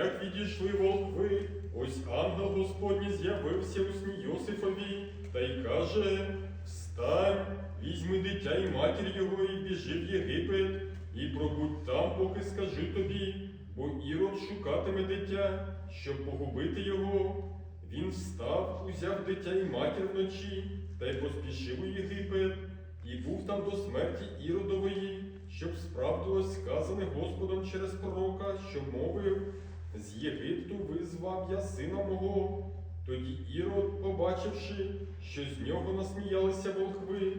прийшли волхви, ось ангел Господній з'явився у сні Йосифові, та й каже: Встань, візьми дитя і матір його, і біжи в Єгипет, і пробудь там, поки скажу тобі, бо Ірод шукатиме дитя, щоб погубити його. Він встав, узяв дитя і матір вночі, та й поспішив у Єгипет, і був там до смерті Іродової, щоб справдилось сказане Господом через пророка, що мовив, з Єгипту визвав я сина мого. Тоді Ірод, побачивши, що з нього насміялися волхви,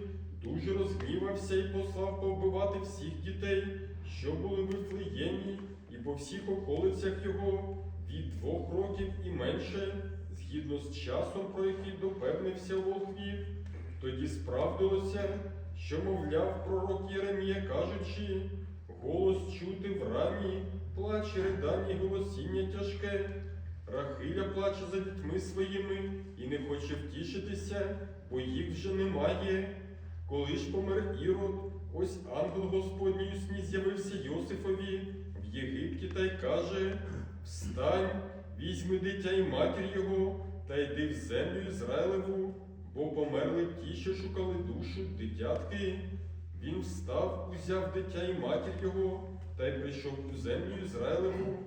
дуже розгнівався і послав повбивати всіх дітей, що були в Вифлеємі, і по всіх околицях його від двох років і менше, згідно з часом, про який допевнився волхвів. Тоді справдилося, що мовляв пророк Єремія, кажучи, голос чути в рамі, плач і ридання й голосіння тяжке. Рахиля плаче за дітьми своїми і не хоче втішитися, бо їх вже немає. Коли ж помер Ірод, ось ангел Господній у сні з'явився Йосифові в Єгипті та й каже: Встань, візьми дитя і матір його, та йди в землю Ізраїлеву, бо померли ті, що шукали душу дитятки. Він встав, узяв дитя і матір його, та й прийшов у землю Ізраїлеву.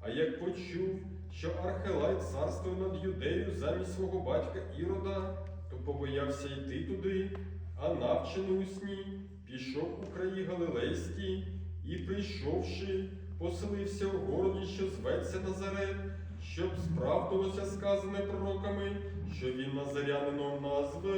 А як почув, що Архелай царствує над юдею замість свого батька Ірода, то побоявся йти туди, а навчений у сні пішов у краї Галилейські і, прийшовши, поселився у городі, що зветься Назарет, щоб справдилося сказане пророками, що він назарянином назветься.